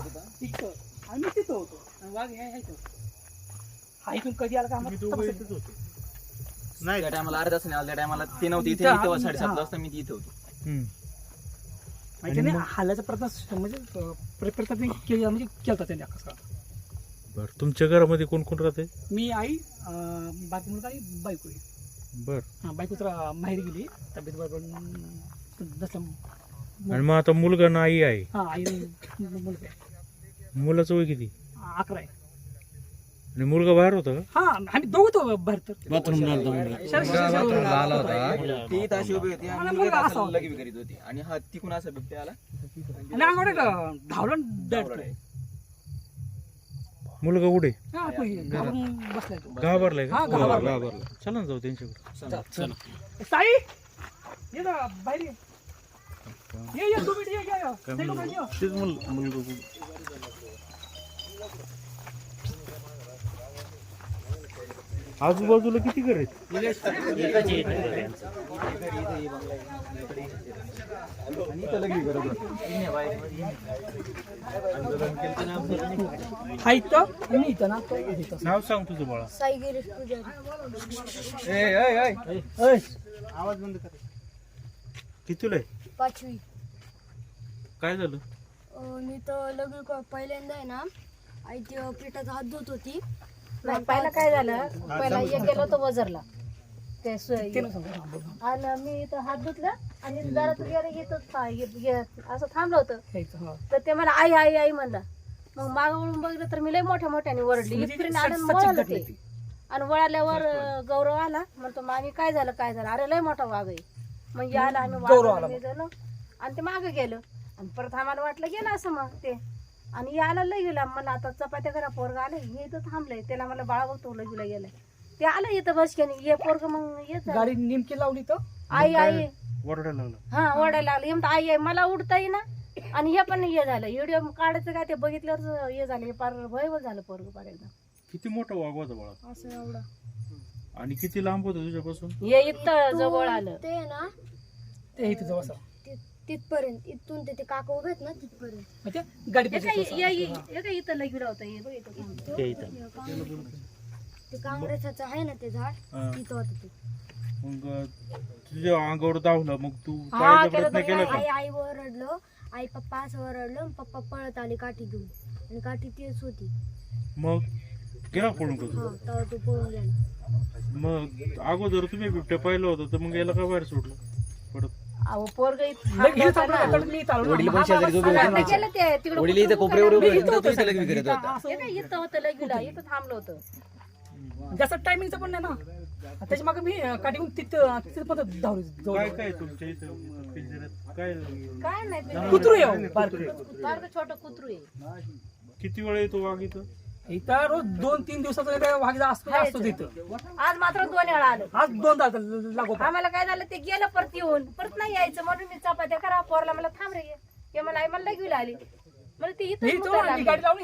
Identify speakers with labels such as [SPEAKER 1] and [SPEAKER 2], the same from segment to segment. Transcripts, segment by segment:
[SPEAKER 1] तिथं मी तिथं होतो आणि वाघ ह्या. हा इथून कधी आला का आम्हाला तपासायचं.
[SPEAKER 2] नाही
[SPEAKER 3] त्या टायमाला अर्धा तास त्या टायमाला ते नव्हते इथे
[SPEAKER 1] इथं
[SPEAKER 3] साडेसात. वाजता मी इथे होतो
[SPEAKER 2] हम्म.
[SPEAKER 1] माहिती नाही हालाचा प्रयत्न म्हणजे अं, प्र- प्रयत्न केला म्हणजे केलता त्यांनी.
[SPEAKER 2] बरं तुमच्या घरामध्ये कोण कोण राहते
[SPEAKER 1] मी आई अं, बाकी मुलगा आणि बायको आहे
[SPEAKER 2] बर
[SPEAKER 1] हा बायको तर माहेरी गेली तब्येत बरोबर नसल्या
[SPEAKER 2] आणि मग आता मुलगा ना आई आहे
[SPEAKER 1] हा आई आणि मुलगा आहे.
[SPEAKER 2] मुलाचं वय किती?
[SPEAKER 1] अकरा आहे.
[SPEAKER 2] आणि मुलगा बाहेर होता का?
[SPEAKER 1] हा आम्ही दोघं तो बाहेर तर शर- शर- शर-
[SPEAKER 3] ती इथं अशी उभी होती आणि
[SPEAKER 1] मुलगा
[SPEAKER 3] मुलगा
[SPEAKER 1] असा
[SPEAKER 3] असं लगी करीत होती. आणि हा तिकून असा बिबट्या आला.
[SPEAKER 1] आणि अंगावर धावला डेट
[SPEAKER 2] मुलगा कुठे?
[SPEAKER 1] हा आपण घाबरून बसलाय तो.
[SPEAKER 2] घाबरलाय का?
[SPEAKER 1] हा, घाबरलाय.
[SPEAKER 2] चला ना जाऊ त्यांच्याकडे.
[SPEAKER 1] साई ये बाहेर ये. ये ये.
[SPEAKER 2] तेच मुलगा कुठे आजूबाजूला किती घर आहेत?
[SPEAKER 1] हा इथं? आणि इथं ना? तो इथं
[SPEAKER 2] नाव सांग तुझं बाळा.
[SPEAKER 4] साई गिरीश पुजारी
[SPEAKER 2] कितीला आहे?
[SPEAKER 4] पाचवी.
[SPEAKER 2] काय झालं?
[SPEAKER 4] अं, मी तर लग्न क- पहिल्यांदा आहे ना आई ती पिठाचा हात धुत होती.
[SPEAKER 5] नाही पहिलं काय झालं? पहिला हे केलं होतं वजरला. ते सु-
[SPEAKER 1] बोल.
[SPEAKER 5] आणि मी इथं हात धुतला आणि जरा तू गेलं येत असं थांबलं होतं. तर ते मला आई आई आई म्हणला. मग मागं वळून बघितलं तर मी लय मोठ्या मोठ्याने ओरडली
[SPEAKER 1] म्हणजे
[SPEAKER 5] इथपर्यंत
[SPEAKER 1] सच
[SPEAKER 5] वळालं ते.
[SPEAKER 1] ती.
[SPEAKER 5] आणि वळाल्यावर अं, गौरव आला. म्हणतो मामी काय झालं काय झालं? अरे लय मोठा वाघ आहे. मग आला आम्ही
[SPEAKER 1] गौरव आला
[SPEAKER 5] आणि ते मागं गेलं. आणि परत आम्हाला वाटलं गेलं असं मग ते. आणि याला लय गेला. मला आता चपात्या करा पोरग आले हे इथं थांबलंय. त्याला मला बाळा बघतो लगीला गेलाय. ते आलं इथं बसक्याने. ये पोरग मग येत.
[SPEAKER 1] गाडी नेमकी लावली तर?
[SPEAKER 5] आई आई.
[SPEAKER 2] लागला
[SPEAKER 5] हा ओढायला लागले म्हणतो आई आई मला उडता येईना आणि हे पण हे झालं. व्हिडिओ काढायचं काय ते बघितल्यावर हे झालं. हे पार भयवर झालं पोरग पार एकदम
[SPEAKER 2] किती मोठा वाघ होता बाळा.
[SPEAKER 5] असं एवढं.
[SPEAKER 2] आणि किती लांब होता तुझ्यापासून?
[SPEAKER 5] हे इथं जवळ आलं.
[SPEAKER 4] ते ना
[SPEAKER 1] ते इथं जवळ असं.
[SPEAKER 4] ति- तिथपर्यंत इथून ते ते काका उभे आहेत ना तिथपर्यंत.
[SPEAKER 1] म्हणजे गाडी
[SPEAKER 5] हे काय. हे- हे- हे काय इथं लगीड होतं हे? बघ इथं
[SPEAKER 4] कांग्रेस- ते काँग्रेसाचं आहे ना ते झाड?
[SPEAKER 2] हा.
[SPEAKER 4] तिथं होतं ते.
[SPEAKER 2] मग तुझ्या अंगावर धावला मग तू
[SPEAKER 5] हा,
[SPEAKER 2] पायाचा
[SPEAKER 5] केलं
[SPEAKER 2] प्रयत्न
[SPEAKER 5] तर
[SPEAKER 2] केला
[SPEAKER 4] आई
[SPEAKER 2] का?
[SPEAKER 4] आई ओरडलो आई पप्पा असं ओरडलं आणि पप्पा पळत आली काठी घेऊन. आणि काठी तीच होती.
[SPEAKER 2] मग गेला पळून का
[SPEAKER 4] हा
[SPEAKER 2] तू?
[SPEAKER 4] तेव्हा तो पळून गेला.
[SPEAKER 2] मग अगोदर तुम्ही बिबट्या पाहिलं होतं तर मग याला का बाहेर सोडलं?
[SPEAKER 5] अहो पोरग
[SPEAKER 1] मी.
[SPEAKER 3] वडील पण
[SPEAKER 1] हा,
[SPEAKER 3] शेजारी उभे होते
[SPEAKER 1] सांगा.
[SPEAKER 5] आता गेलं ते तिकडं
[SPEAKER 3] वडील इथं
[SPEAKER 5] कुठं
[SPEAKER 3] कोपऱ्यावर उभे
[SPEAKER 1] मी
[SPEAKER 3] होते
[SPEAKER 1] इथं होतो
[SPEAKER 3] तिथं लगी
[SPEAKER 1] सगळं.
[SPEAKER 3] करत होता
[SPEAKER 1] असं
[SPEAKER 5] हे काय इथं होतं लगीला इथं थांबलं होतं
[SPEAKER 1] जास्त टायमिंगचं पण नाही ना त्याच्यामागे मी तिथं तिथं पण धावली जवळ
[SPEAKER 2] काय काय तुमच्या इथं इथं पिंजऱ्यात काय
[SPEAKER 5] काय नाही ते
[SPEAKER 1] कुत्रू आहे हो, बारकं.
[SPEAKER 5] बारकं छोटं कुत्रू आहे
[SPEAKER 2] किती वेळ येतो वाघ इथं
[SPEAKER 1] इथं रोज दोन तीन दिवसाचा काय वाघ असतो असतो तिथं.
[SPEAKER 5] आज मात्र दोन वेळा आलं.
[SPEAKER 1] आज दोनदा लागो
[SPEAKER 5] आम्हाला काय झालं ते गेलं परत येऊन. परत नाही यायचं म्हणून मी चपात्या करा पोरला मला थांब रे हे मला आई मला लगीला आली. मला ते इथं
[SPEAKER 1] गाडी लावून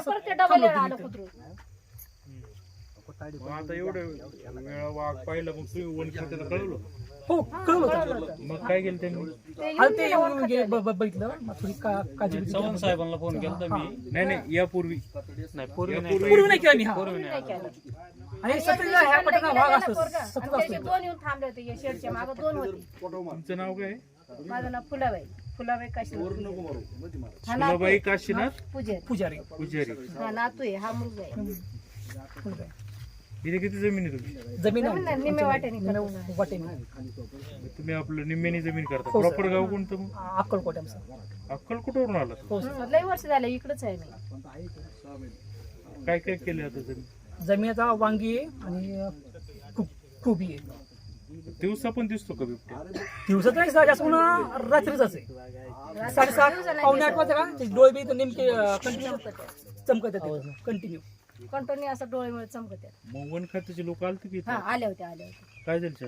[SPEAKER 5] परत ते डबल वेळा आलं कुत्रू.
[SPEAKER 2] मग आता एवढं वेळा वाघ पाहिलं मग तुम्ही वन खात्याला कळवलं.
[SPEAKER 1] हो कळलं होतं.
[SPEAKER 2] मग काय केलं त्यांनी?
[SPEAKER 5] ते
[SPEAKER 1] आणि ते येऊन गे- ब- ब- बघितलं. मग थोडी का- काळजी बिळजी केली.
[SPEAKER 6] साहेबांना फोन केला मी.
[SPEAKER 2] नाही नाही यापूर्वी.
[SPEAKER 6] नाही पूर्वी नाही
[SPEAKER 1] पूर्वी नाही केलं मी हा.
[SPEAKER 5] नाही केलं.
[SPEAKER 1] आणि सतरा ह्या पटांना वाघ असतो
[SPEAKER 5] पोरगं.
[SPEAKER 1] सतत
[SPEAKER 5] आणि त्याचे
[SPEAKER 1] असतो
[SPEAKER 5] दोन येऊन थांबले होते या शेडच्या मागं दोन होते.
[SPEAKER 2] तुमचं नाव काय?
[SPEAKER 5] माझं नाव फुलाबाई. फुलाबाई काशीनाथ. हा नातू
[SPEAKER 2] फुलाबाई
[SPEAKER 5] आहे.
[SPEAKER 2] काशीनाथ?
[SPEAKER 5] पुजारी.
[SPEAKER 1] पुजारी.
[SPEAKER 2] पुजारी.
[SPEAKER 5] हा नातू आहे हा मुलगा आहे.
[SPEAKER 2] इथे किती जमीन आहे तुमची?
[SPEAKER 1] जमीन
[SPEAKER 5] नाही, निम्मे वाट्याने करतो.
[SPEAKER 2] तुम्ही आपलं निम्म्यानी जमीन करता.
[SPEAKER 1] हो, सर.
[SPEAKER 2] प्रॉपर गाव कोणतं मग?
[SPEAKER 1] अक्कलकोट आमचं.
[SPEAKER 2] अक्कलकोटवरून आला
[SPEAKER 1] हो सर.
[SPEAKER 5] हं, वर्ष झालं इकडंच आहे मी.
[SPEAKER 2] काय काय केलं आता जमीन?
[SPEAKER 1] जमिनीचा वांगी आहे आणि खूप खूप आहे
[SPEAKER 2] दिवसा पण दिसतो का बिबट्या?
[SPEAKER 1] दिवसात नाही सर. जास्त पुन्हा रात्रीच आहे साडेसात पावणे आठ वाजता का? ते डोळे बी नेमके कंटिन्यू चमकत येते कंटिन्यू
[SPEAKER 5] कंटिन्यू असं डोळ्यामुळे चमकत आहे.
[SPEAKER 2] मग वन खात्याचे लोक आलते की
[SPEAKER 5] हा? आले होते आले होते.
[SPEAKER 2] काय झालं सर?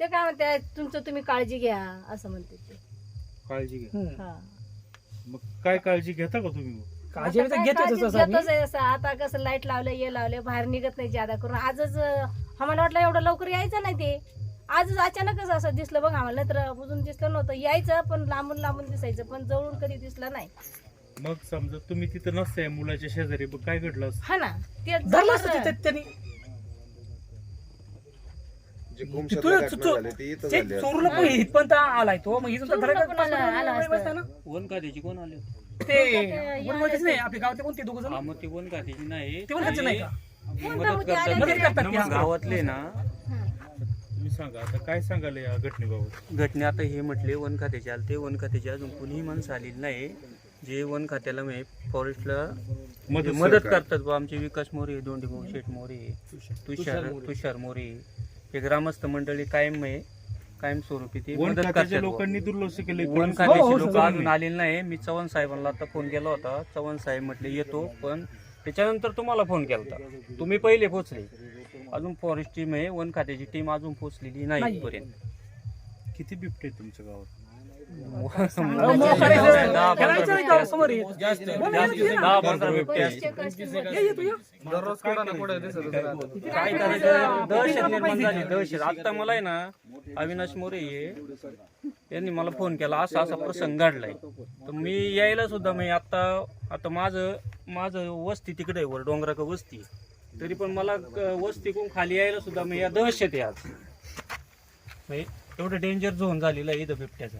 [SPEAKER 5] ते काय म्हणते तुमचं तुम्ही काळजी घ्या असं म्हणते ते.
[SPEAKER 2] काळजी घ्या.
[SPEAKER 1] हम्म.
[SPEAKER 5] हा.
[SPEAKER 2] मग काय काळजी घेता का तुम्ही मग?
[SPEAKER 1] काळजी
[SPEAKER 5] आता
[SPEAKER 1] तर
[SPEAKER 5] काय
[SPEAKER 1] घेतोच
[SPEAKER 5] काळजी
[SPEAKER 1] असं आम्ही.
[SPEAKER 5] घेतोच आहे असं. आता कसं लाइट लावलं हे लावले बाहेर निघत नाही ज्यादा करून. आजच अं, आम्हाला वाटलं एवढं लवकर यायचं नाही ते. आजच अचानकच असं दिसलं बघ आम्हाला. तर अजून दिसलं नव्हतं. यायचं पण लांबून लांबून दिसायचं पण जवळून कधी दिसलं नाही.
[SPEAKER 2] मग समजा तुम्ही तिथं नसताय मुलाच्या शेजारी मग काय घडलं असतं?
[SPEAKER 5] हा ना ते
[SPEAKER 1] धरलं असतं ते- त्यांनी.
[SPEAKER 7] जे
[SPEAKER 1] तू-
[SPEAKER 7] गुमशतला
[SPEAKER 1] तू-
[SPEAKER 7] घटना
[SPEAKER 1] तू-
[SPEAKER 7] झाली ती इथं
[SPEAKER 1] ते
[SPEAKER 7] झाली
[SPEAKER 1] चोरून पण इथपर्यंत आलाय तो. मग इथून तर
[SPEAKER 5] चोरून
[SPEAKER 1] धरायला
[SPEAKER 5] पण
[SPEAKER 1] पाच-
[SPEAKER 5] आला- आला
[SPEAKER 1] पाच-
[SPEAKER 5] असता.
[SPEAKER 1] पाच- ना.
[SPEAKER 6] वन खात्याची कोण आले?
[SPEAKER 1] ते वनवासीच नाही आपल्या गावातले कोणते दोघ जण?
[SPEAKER 6] हा मग ते वन खात्याची नाही.
[SPEAKER 1] ते नाही का?
[SPEAKER 6] ते
[SPEAKER 5] कोण
[SPEAKER 6] मदत करतात.
[SPEAKER 1] करतात. ते.
[SPEAKER 6] गावातले ना
[SPEAKER 2] तुम्ही सांगा आता काय सांगाल या घटनेबाबत?
[SPEAKER 6] घटने आता हे म्हटले वन खात्याचे आले ते वन खात्याचे अजून कुणीही माणसं आलेली नाही. जे वन खात्याला म्हणजे फॉरेस्टला
[SPEAKER 2] मदत
[SPEAKER 6] मदत
[SPEAKER 2] सरकार.
[SPEAKER 6] करतात बा आमचे विकास मोरे दोंडी भाऊ शेठ मोरे तुषार तुषार मोरे. हे ग्रामस्थ मंडळी कायम आहे कायम स्वरूपी ते
[SPEAKER 2] वन
[SPEAKER 6] मदत
[SPEAKER 2] खात्याच्या
[SPEAKER 6] करतात बुवा.
[SPEAKER 2] लोकांनी दुर्लक्ष केले
[SPEAKER 6] वन
[SPEAKER 1] हो,
[SPEAKER 6] खात्याचे
[SPEAKER 1] हो,
[SPEAKER 6] लोक
[SPEAKER 1] सर.
[SPEAKER 6] अजून आलेले नाही. मी चव्हाण साहेबांना आता फोन केला होता. चव्हाण साहेब म्हटले येतो पण त्याच्यानंतर तुम्हाला फोन केला होता तुम्ही पहिले पोहोचले अजून फॉरेस्ट टीम आहे. वन खात्याची टीम अजून पोहोचलेली नाही
[SPEAKER 1] नाही.
[SPEAKER 6] इथपर्यंत.
[SPEAKER 2] किती बिबटे आहेत तुमच्या गावात?
[SPEAKER 6] दहशत निर्माण झाली दहशत. आता मला आहे ना अविनाश मोरे ये. त्यांनी मला फोन केला असा असा प्रसंग घडलाय. तर मी यायला सुद्धा मी आता आता माझं माझं वस्ती तिकडे आहे वर डोंगराक वस्ती. तरी पण मला क- वस्ती कोण खाली यायला सुद्धा मी या दहशत आहे आज. म्हणजे एवढं डेंजर झोन झालेलं आहे इथं बिबट्याचा.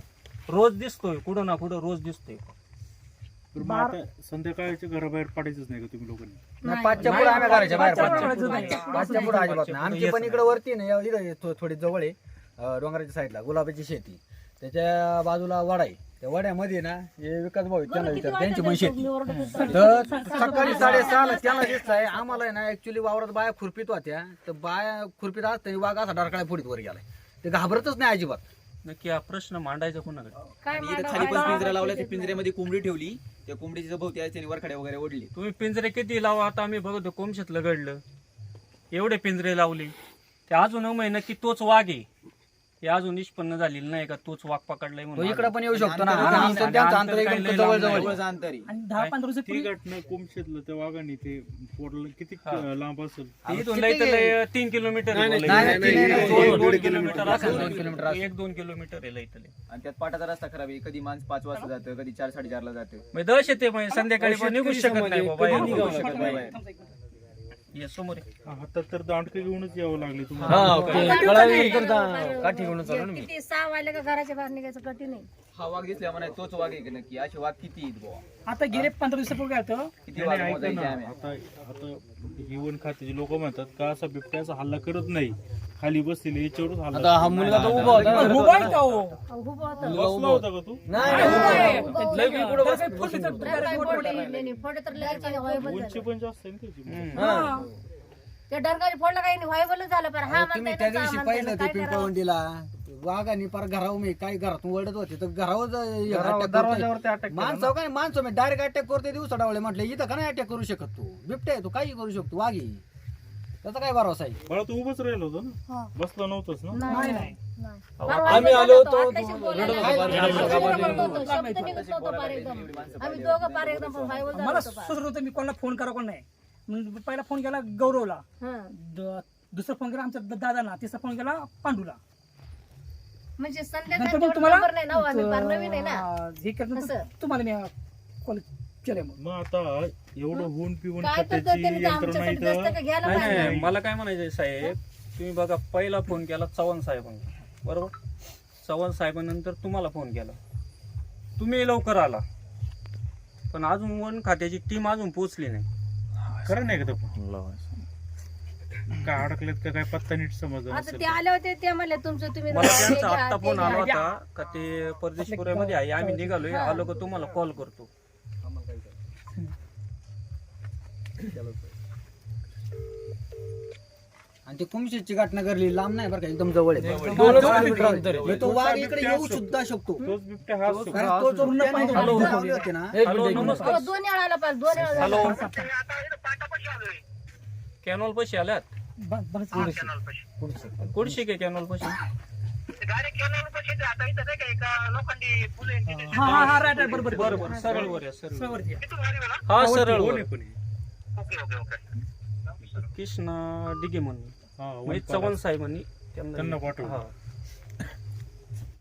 [SPEAKER 6] रोज दिसतोय कुठं ना कुठं रोज दिसतोय.
[SPEAKER 2] तर मग आता संध्याकाळच्या घराबाहेर पडायचंच नाही का तुम्ही लोकांनी?
[SPEAKER 8] नाही, पाचच्या पुढे आम्ही घराच्या बाहेर
[SPEAKER 1] पाचच्या
[SPEAKER 8] पडतो.
[SPEAKER 1] पुढे नाही.
[SPEAKER 8] पाचच्या पुढे अजिबात नाही. आमची पण इकडे वरती ना थो- थोडी जवळ आहे. अं, डोंगराच्या साईडला गुलाबाची शेती. त्याच्या बाजूला वडा आहे. त्या वड्यामध्ये ना हे विकास भाऊ आहेत, त्यांना विचार त्यांची पण शेती. तर सकाळी साडेसहाला त्याला दिसलाय आम्हाला आहे ना ऍक्च्युली वावरात बाया खुरपीत होत्या. तर बाया खुरपीत असताना वाघ असा डरकाळ्या फोडीत वर गेलाय. ते घाबरतच नाही अजिबात.
[SPEAKER 6] नक्की हा प्रश्न मांडायचा कोणाकडे?
[SPEAKER 5] काय
[SPEAKER 3] आणि इथं खाली पण पिंजरा लावला त्या पिंजऱ्यामध्ये कोंबडी ठेवली त्या कोंबडीच्या भोवती आहे त्याने वरखड्या वगैरे ओढली.
[SPEAKER 6] तुम्ही पिंजरे किती लावा आता आम्ही बघतो कोमशेतलं घडलं एवढे पिंजरे लावले. ते अजून महिना की तोच वाघ आहे. हे अजून निष्पन्न झालेलं नाही का तोच वाघ पकडलाय
[SPEAKER 8] तो
[SPEAKER 6] म्हणून
[SPEAKER 8] इकडे पण येऊ शकतो ना
[SPEAKER 3] आणि
[SPEAKER 8] आणि
[SPEAKER 6] अंतर-
[SPEAKER 8] आमचं त्यांचं
[SPEAKER 6] अंतर
[SPEAKER 8] अंतर
[SPEAKER 6] काही
[SPEAKER 8] एकदम
[SPEAKER 6] लय
[SPEAKER 8] जवळ
[SPEAKER 6] लांब
[SPEAKER 8] जवळ
[SPEAKER 6] नाही.
[SPEAKER 8] आहे.
[SPEAKER 3] जवळचं अंतर आहे
[SPEAKER 1] आणि दहा पंधरा
[SPEAKER 2] ती
[SPEAKER 1] दिवसापूर्वी
[SPEAKER 2] घटना कोमशेतलं त्या वाघाने ते फोडलं किती. लांब असेल
[SPEAKER 6] ते इथून लय तर लय तीन किलोमीटर आहे
[SPEAKER 8] नाही,
[SPEAKER 6] बोलायचं.
[SPEAKER 8] नाही, नाही, नाही, नाही,
[SPEAKER 6] दोन-
[SPEAKER 8] किलोमीटर असेल, दोन किलोमीटर असेल.
[SPEAKER 6] एक दोन किलोमीटर आहे लय तर लय.
[SPEAKER 3] आणि त्यात पाटाचा रस्ता खराब आहे कधी माणूस पाच वाजता जातं कधी चार साडेचारला जातं
[SPEAKER 6] म्हणजे दहशत आहे म्हणजे संध्याकाळी पण निघू शकत नाही बाबा हे
[SPEAKER 3] निघावं
[SPEAKER 6] निघू शकत
[SPEAKER 3] लागतं
[SPEAKER 6] नाही.
[SPEAKER 3] बाहेर.
[SPEAKER 6] ये समोर.
[SPEAKER 2] हातात तर दांडकं घेऊनच यावं लागले
[SPEAKER 8] हा,
[SPEAKER 2] तुम्हाला
[SPEAKER 8] ओके. कळावी तर दा- काठी घेऊन चालू ना मी.
[SPEAKER 5] किती सहा वाजले का घराच्या बाहेर निघायचं कठीण नाही.
[SPEAKER 3] हा वाघ दिसला म्हणा तोच वाघ आहे की नक्की असे वाघ किती आहेत बुवा?
[SPEAKER 1] आता गेले पंधरा दिवसापूर्वी काय होतं?
[SPEAKER 3] किती
[SPEAKER 2] नाही,
[SPEAKER 3] वाघ
[SPEAKER 2] नाही, ऐका
[SPEAKER 3] मोजायचे
[SPEAKER 2] ना.
[SPEAKER 3] आम्ही?
[SPEAKER 2] आता आता वन खात्याचे लोक म्हणतात का असा बिबट्याचा हल्ला करत नाही? खाली बसलेले याच्यावरच हल्ला
[SPEAKER 8] आता हा मुलगा तर उभा होता.
[SPEAKER 1] उभा आहे का हो?
[SPEAKER 5] उभं होतं.
[SPEAKER 2] बसला होता का तू?
[SPEAKER 8] नाही नाही.
[SPEAKER 1] लय मी पुढं बस- फोडली तर
[SPEAKER 5] फोडे लगेच व्हायबल
[SPEAKER 2] उंची. पण जास्त आहे ना त्याची.
[SPEAKER 1] हा.
[SPEAKER 5] फोडलं काही नाही व्हायबल झालं पण हा
[SPEAKER 8] तुम्ही त्या
[SPEAKER 5] ना,
[SPEAKER 8] दिवशी
[SPEAKER 5] म्हणताय
[SPEAKER 8] पाहिलं
[SPEAKER 5] ना,
[SPEAKER 8] ते
[SPEAKER 5] काय करावं?
[SPEAKER 8] पिंपळवंडीला वाघाने पार घरावर मी काय घरातून ओरडत होते तर घरावर दरवाजावर माणसं काय माणसं मी डायरेक्ट अटॅक करते दिवसा डावले म्हटले इथं का नाही अटॅक करू शकत तू? बिबटे तू काही करू शकतो? वाघी त्याचा काय भरोसा आहे?
[SPEAKER 2] बाळा तू उभंच राहिलो होतो ना?
[SPEAKER 5] हा.
[SPEAKER 2] बसला नव्हतंच ना?
[SPEAKER 5] नाही,
[SPEAKER 8] आम्ही आलो
[SPEAKER 5] होतं,
[SPEAKER 1] मला. सुचत होतं मी कोणाला फोन करा कोण नाही. पहिला फोन केला गौरवला.
[SPEAKER 5] हं.
[SPEAKER 1] द- दुसरा फोन केला आमच्या द- दादाला. तिसरा फोन केला पांडूला.
[SPEAKER 5] म्हणजे
[SPEAKER 1] नंतर
[SPEAKER 5] संध्याकाळी
[SPEAKER 1] मग तुम्हाला
[SPEAKER 5] नंबर नाही ना हो, आम्ही फार नवीन आहे ना.
[SPEAKER 1] अं, हे
[SPEAKER 5] असं.
[SPEAKER 1] तुम्हाला मी कॉल मग
[SPEAKER 2] आता एवढं होऊन पिऊन
[SPEAKER 5] काय तर
[SPEAKER 2] खात्याची
[SPEAKER 5] त्यांनी तर
[SPEAKER 2] यंत्रणा
[SPEAKER 5] आमच्यासाठी
[SPEAKER 2] इथं
[SPEAKER 5] जास्त का? घ्यायला
[SPEAKER 6] नाही
[SPEAKER 5] पाहिजे
[SPEAKER 6] नाही मला काय म्हणायचंय साहेब तुम्ही बघा पहिला फोन केला चव्हाण साहेबांना. बरोबर? चव्हाण साहेबांनंतर तुम्हाला फोन केला. तुम्ही लवकर आला. पण अजून वन खात्याची टीम अजून पोहोचली नाही.
[SPEAKER 2] खरं नाही का ते काय अडकलेत का काय पत्ता नीट समजला
[SPEAKER 5] आता
[SPEAKER 2] नसेल
[SPEAKER 5] ते आले होते ते म्हणले तुमचं तुम्ही
[SPEAKER 6] मला
[SPEAKER 5] हे
[SPEAKER 6] त्यांचा
[SPEAKER 5] घ्या,
[SPEAKER 6] आत्ता
[SPEAKER 5] ते
[SPEAKER 6] फोन
[SPEAKER 5] घ्या.
[SPEAKER 6] आला होता का ते परदेशपुऱ्यामध्ये आहे आम्ही निघालोय आलो का तुम्हाला कॉल करतो.
[SPEAKER 8] आणि ते कुमशेची घटना घडली लांब नाही बरं का एकदम जवळ आहे. दोनच किलोमीटर अंतर आहे. तो वाघ इकडे येऊ सुद्धा शकतो.
[SPEAKER 2] तोच बिबट्या हा असतो.
[SPEAKER 8] कारण तो जो त्याने
[SPEAKER 6] हॅलो.
[SPEAKER 8] लावले होते ना.
[SPEAKER 6] हॅलो नमस्कार.
[SPEAKER 5] दोन वेळा आला पाहिजे दोन वेळा
[SPEAKER 6] हॅलो.
[SPEAKER 5] झाला.
[SPEAKER 6] कॅनॉल पशी आल्यात? कुडशी के कॅनॉल पशी.
[SPEAKER 1] हा हा हा राईट राईट बरोबर
[SPEAKER 6] बरं बरं. सरळ वर या सरळ वर.
[SPEAKER 1] वरती आहे.
[SPEAKER 6] हा सरळ
[SPEAKER 2] कोण हे?
[SPEAKER 6] कृष्णा डिगे म्हणून
[SPEAKER 2] हा,
[SPEAKER 6] म्हणजे
[SPEAKER 2] वन
[SPEAKER 6] चव्हाण साहेबांनी
[SPEAKER 2] त्यांना पाठवलं.
[SPEAKER 6] हा